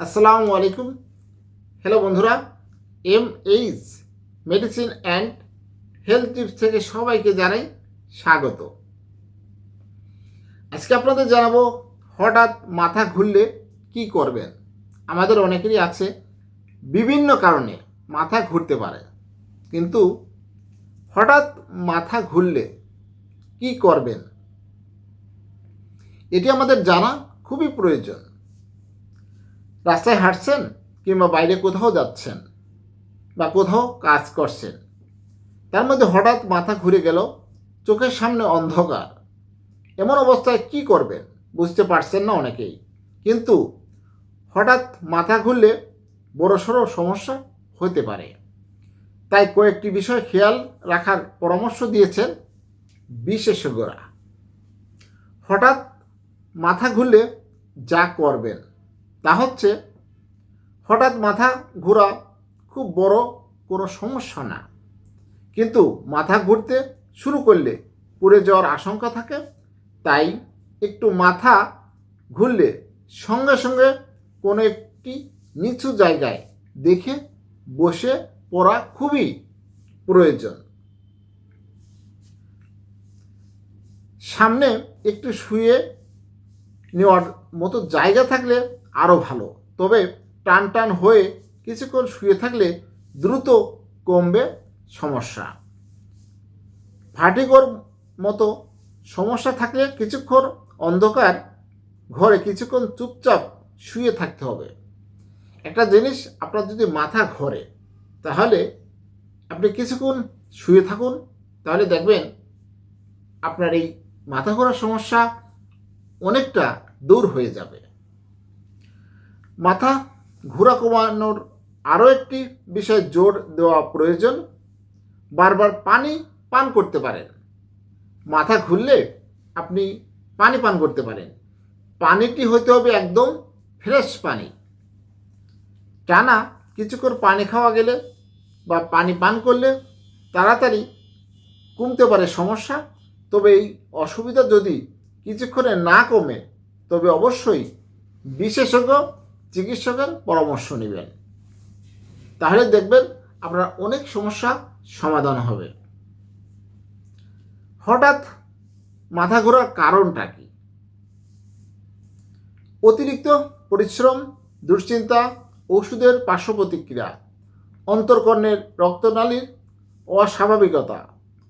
আসসালামু আলাইকুম। হ্যালো বন্ধুরা M H medicine and health tips থেকে সবাইকে জানাই স্বাগত। আজকে আপনাদের জানাব, হঠাৎ মাথা ঘুরলে কি করবেন? আমাদের অনেকেরই আছে, বিভিন্ন কারণে মাথা ঘুরতে পারে। কিন্তু হঠাৎ মাথা ঘুরলে কি করবেন? এটি আমাদের জানা খুবই প্রয়োজন। রাস্তায় হাঁটছেন কিংবা বাইরে কোথাও যাচ্ছেন বা কোথাও কাজ করছেন, তার মধ্যে হঠাৎ মাথা ঘুরে গেল, চোখের সামনে অন্ধকার। এমন অবস্থায় কি করবেন? বুঝতে পারছেন না অনেকেই। কিন্তু হঠাৎ মাথা ঘুরলে বড়সড় সমস্যা হতে পারে। তাই কয়েকটি বিষয় খেয়াল রাখার পরামর্শ দিয়েছেন বিশেষজ্ঞরা। হঠাৎ মাথা ঘুরলে যা করবেন। তা হচ্ছে, হঠাৎ মাথা ঘোরা খুব বড় কোনো সমস্যা না। কিন্তু মাথা ঘুরতে শুরু করলে পড়ে যাওয়ার আশঙ্কা থাকে, তাই একটু মাথা ঘুরলে সঙ্গে সঙ্গে কোনো একটি নিচু জায়গায় দেখে বসে পড়া খুবই প্রয়োজন। সামনে একটু শুয়ে নেওয়ার মতো জায়গা থাকলে আরও ভালো। তবে টান টান হয়ে কিছুক্ষণ শুয়ে থাকলে দ্রুত কমবে সমস্যা। ভাটিকর মতো সমস্যা থাকলে কিছুক্ষণ অন্ধকার, ঘরে কিছুক্ষণ চুপচাপ শুয়ে থাকতে হবে। একটা জিনিস আপনার যদি মাথা ঘরে, তাহলে আপনি কিছুক্ষণ শুয়ে থাকুন, তাহলে দেখবেন আপনার এই মাথা ঘোরার সমস্যা অনেকটা দূর হয়ে যাবে। মাথা ঘোরা কমানোর আরও একটি বিষয়ে জোর দেওয়া প্রয়োজন। বারবার পানি পান করতে পারেন। মাথা ঘুরলে আপনি পানি পান করতে পারেন। পানিটি হতে হবে একদম ফ্রেশ পানি। টানা কিছুক্ষণ পানি খাওয়া গেলে বা পানি পান করলে তাড়াতাড়ি কমতে পারে সমস্যা। তবে এই অসুবিধা যদি কিছুক্ষণে না কমে, তবে অবশ্যই বিশেষজ্ঞ চিকিৎসকের পরামর্শ নেবেন। তাহলে দেখবেন আপনার অনেক সমস্যা সমাধান হবে। হঠাৎ মাথা ঘোরার কারণটা কি? অতিরিক্ত পরিশ্রম, দুশ্চিন্তা, ওষুধের পার্শ্ব প্রতিক্রিয়া অন্তর্কর্ণের রক্তনালীর অস্বাভাবিকতা,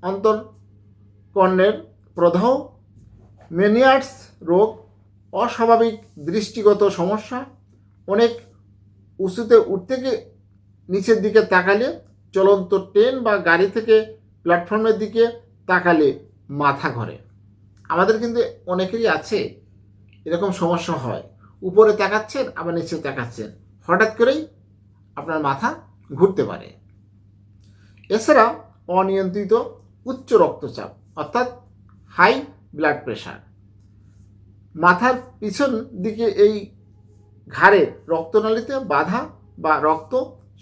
অন্তর্কর্ণের প্রদাহ, মেনিয়ার্স রোগ, অস্বাভাবিক দৃষ্টিগত সমস্যা অনেক উঁচুতে উঠতে গিয়ে নিচের দিকে তাকালে, চলন্ত ট্রেন বা গাড়ি থেকে প্ল্যাটফর্মের দিকে তাকালে মাথা ঘরে। আমাদের কিন্তু অনেকেরই আছে এরকম সমস্যা হয়। উপরে তাকাচ্ছেন, আবার নিচে তাকাচ্ছেন। হঠাৎ করেই আপনার মাথা ঘুরতে পারে। এছাড়া অনিয়ন্ত্রিত উচ্চ রক্তচাপ, অর্থাৎ হাই ব্লাড প্রেশার মাথার পিছন দিকে এই ঘাড়ের রক্তনালীতে বাধা বা রক্ত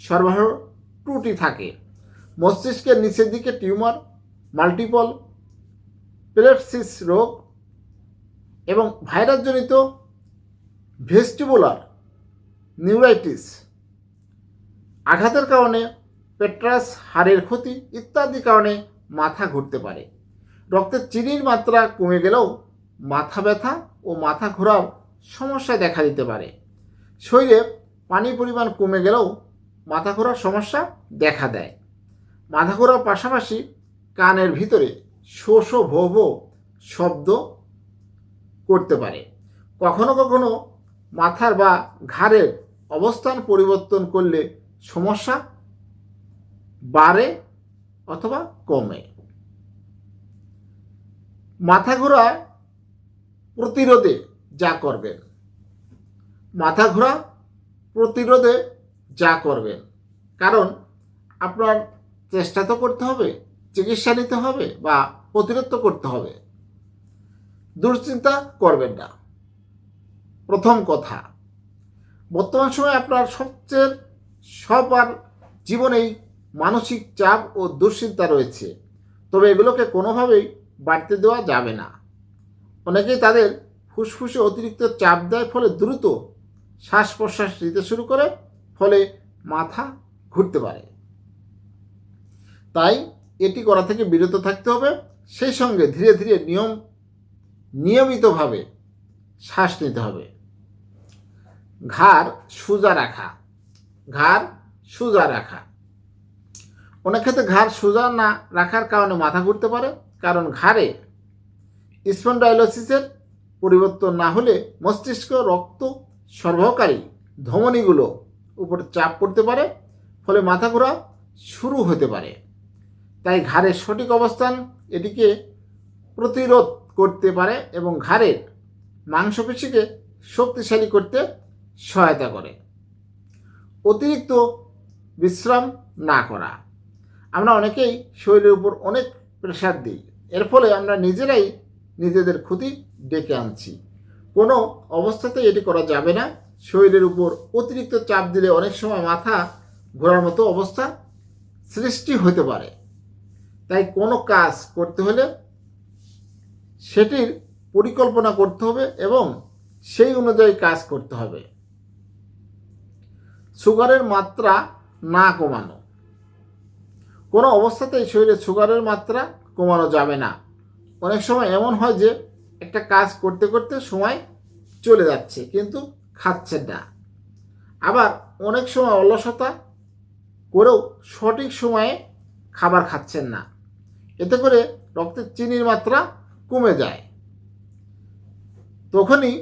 সরবরাহ ত্রুটি থাকে। মস্তিষ্কের নিচের দিকে টিউমার, মাল্টিপল পেলেপসিস রোগ এবং ভাইরাসজনিত ভেস্টিবুলার নিউরাইটিস, আঘাতের কারণে পেট্রাস, হাড়ের ক্ষতি ইত্যাদি কারণে মাথা ঘুরতে পারে। রক্তের চিনির মাত্রা কমে গেলেও মাথা ব্যথা ও মাথা ঘোরার সমস্যা দেখা দিতে পারে। শরীরে পানির পরিমাণ কমে গেলেও মাথা ঘোরার সমস্যা দেখা দেয়। মাথা ঘোরার পাশাপাশি কানের ভিতরে শো শো শব্দ করতে পারে। কখনো কখনো মাথার বা ঘাড়ের অবস্থান পরিবর্তন করলে সমস্যা বাড়ে অথবা কমে। মাথা ঘোরা প্রতিরোধে যা করবেন মাথা ঘোরা প্রতিরোধে যা করবেন কারণ আপনার চেষ্টা তো করতে হবে, চিকিৎসা নিতে হবে বা প্রতিরোধ তো করতে হবে। দুশ্চিন্তা করবেন না। প্রথম কথা, বর্তমান সময়ে আপনার সবচেয়ে সবার জীবনেই মানসিক চাপ ও দুশ্চিন্তা রয়েছে। তবে এগুলোকে কোনোভাবেই বাড়তে দেওয়া যাবে না। অনেকেই তাদের ফুসফুসে অতিরিক্ত চাপ দেয় ফলে দ্রুত শ্বাস প্রশ্বাস নিতে শুরু করে, ফলে মাথা ঘুরতে পারে। তাই এটি করা থেকে বিরত থাকতে হবে। সেই সঙ্গে ধীরে ধীরে নিয়ম, নিয়মিতভাবে শ্বাস নিতে হবে। ঘাড় সোজা রাখা, ঘাড় সোজা রাখা। অনেক ক্ষেত্রে ঘাড় সোজা না রাখার কারণে মাথা ঘুরতে পারে, কারণ ঘাড়ে স্পন্ডাইলোসিসের পরিবর্তন না হলে মস্তিষ্ক রক্ত সরবরাহকারী ধমনীগুলো উপর চাপ পড়তে পারে, ফলে মাথা ঘোরা শুরু হতে পারে। তাই ঘাড়ের সঠিক অবস্থান এটিকে প্রতিরোধ করতে পারে এবং ঘাড়ের মাংসপেশিকে শক্তিশালী করতে সহায়তা করে। অতিরিক্ত বিশ্রাম না করা। আমরা অনেকেই শরীরের উপর অনেক প্রেশার দিই। এর ফলে আমরা নিজেরাই নিজেদের ক্ষতি ডেকে আনছি। কোনো অবস্থাতেই এটি করা যাবে না। শরীরের উপর অতিরিক্ত চাপ দিলে অনেক সময় মাথা ঘোরার মতো অবস্থা সৃষ্টি হতে পারে। তাই কোনো কাজ করতে হলে সেটির পরিকল্পনা করতে হবে এবং সেই অনুযায়ী কাজ করতে হবে। সুগারের মাত্রা না কমানো। কোনো অবস্থাতেই শরীরে সুগারের মাত্রা কমানো যাবে না। অনেক সময় এমন হয় যে একটা কাজ করতে করতে সময় চলে যাচ্ছে, কিন্তু খাচ্ছেন না। আবার অনেক সময় অলসতা করেও সঠিক সময়ে খাবার খাচ্ছেন না। এতে করে রক্তের চিনির মাত্রা কমে যায়। তখনই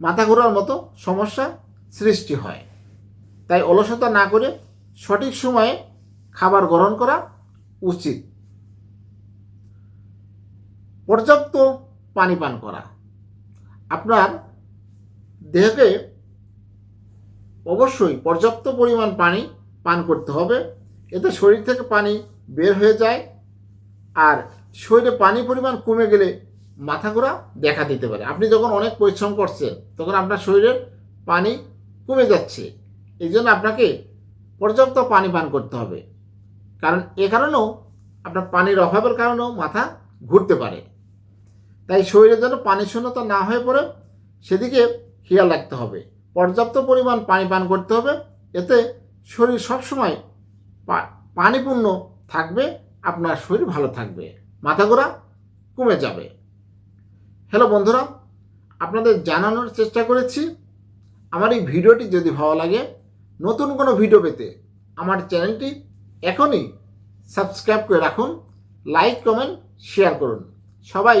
মাথা ঘোরার মতো সমস্যা সৃষ্টি হয়। তাই অলসতা না করে সঠিক সময়ে খাবার গ্রহণ করা উচিত। পর্যাপ্ত পানি পান করা। আপনার দেহকে অবশ্যই পর্যাপ্ত পরিমাণ পানি পান করতে হবে। এতে শরীর থেকে পানি বের হয়ে যায় আর শরীরে পানি পরিমাণ কমে গেলে মাথা ঘোরা দেখা দিতে পারে। আপনি যখন অনেক পরিশ্রম করছেন, তখন আপনার শরীরের পানি কমে যাচ্ছে। এই জন্য আপনাকে পর্যাপ্ত পানি পান করতে হবে। কারণ এ কারণেও আপনার পানির অভাবের কারণেও মাথা ঘুরতে পারে। তাই শরীরে যেন পানি শূন্যতা না হয়ে পড়ে সেদিকে খেয়াল রাখতে হবে। পর্যাপ্ত পরিমাণ পানি পান করতে হবে। এতে শরীর সবসময় পানিপূর্ণ থাকবে, আপনার শরীর ভালো থাকবে, মাথা ঘোরা কমে যাবে। হ্যালো বন্ধুরা, আপনাদের জানানোর চেষ্টা করেছি। আমার এই ভিডিওটি যদি ভালো লাগে, নতুন কোনো ভিডিও পেতে আমার চ্যানেলটি এখনই সাবস্ক্রাইব করে রাখুন, লাইক, কমেন্ট, শেয়ার করুন। সবাই